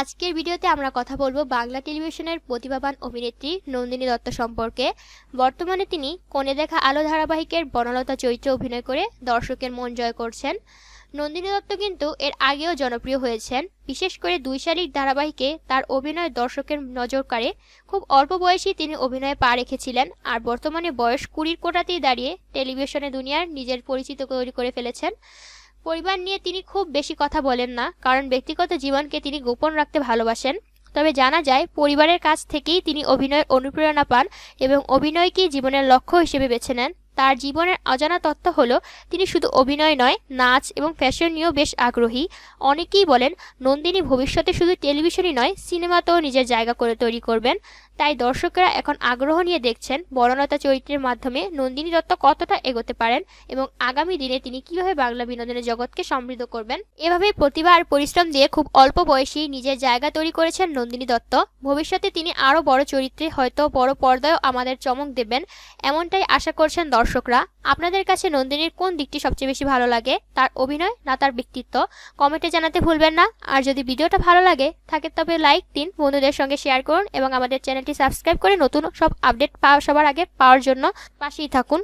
আজকের ভিডিওতে আমরা কথা বলব বাংলা টেলিভিশনের প্রতিভাবান অভিনেত্রী নন্দিনী দত্ত সম্পর্কে। বর্তমানে তিনি কোণে দেখা আলো ধারাবাহিকের বনলতা চরিত্রে অভিনয় করে দর্শকের মন জয় করছেন। নন্দিনী দত্ত কিন্তু এর আগেও জনপ্রিয় হয়েছেন। বিশেষ করে দুই শালিক ধারাবাহিকে তার অভিনয় দর্শকের নজর কাড়ে। খুব অল্প বয়সেই তিনি অভিনয়ে পা রেখেছিলেন আর বর্তমানে বয়স কুড়ির কোটাতেই দাঁড়িয়ে টেলিভিশনে দুনিয়ার নিজের পরিচিত তৈরি করে ফেলেছেন। পরিবার নিয়ে তিনি খুব বেশি কথা বলেন না, কারণ ব্যক্তিগত জীবনকে তিনি গোপন রাখতে ভালোবাসেন। তবে জানা যায়, পরিবারের কাছ থেকেই তিনি অভিনয়ের অনুপ্রেরণা পান এবং অভিনয়কেই জীবনের লক্ষ্য হিসেবে বেছে নেন। তার জীবনের অজানা তথ্য হলো, তিনি শুধু অভিনয় নয়, নাচ এবং ফ্যাশন নিয়েও বেশ আগ্রহী। অনেকেই বলেন, নন্দিনী ভবিষ্যতে শুধু টেলিভিশনই নয়, সিনেমাতেও নিজের জায়গা করে তৈরি করবেন। তাই দর্শকরা এখন আগ্রহ নিয়ে দেখছেন বর্ণলতা চরিত্রের মাধ্যমে নন্দিনী দত্ত কতটা এগোতে পারেন এবং আগামী দিনে তিনি কীভাবে বাংলা বিনোদনের জগৎকে সমৃদ্ধ করবেন? এভাবেই প্রতিভা আর পরিশ্রম দিয়ে খুব অল্প বয়সেই নিজের জায়গা তৈরি করেছেন নন্দিনী দত্ত। ভবিষ্যতে তিনি আরও বড় চরিত্রে হয়তো বড় পর্দায়ও আমাদের চমক দেবেন, এমনটাই আশা করছেন দর্শকরা। আপনাদের কাছে নন্দিনীর কোন দিকটি সবচেয়ে বেশি ভালো লাগে? তার অভিনয় না তার ব্যক্তিত্ব? কমেন্টে জানাতে ভুলবেন না। আর যদি ভিডিওটা ভালো লাগে, থাকে তবে লাইক দিন, বন্ধুদের সঙ্গে শেয়ার করুন এবং আমাদের চ্যানেলটি সাবস্ক্রাইব করে নতুন সব আপডেট পাওয়া সবার আগে পাওয়ার জন্য পাশেই থাকুন।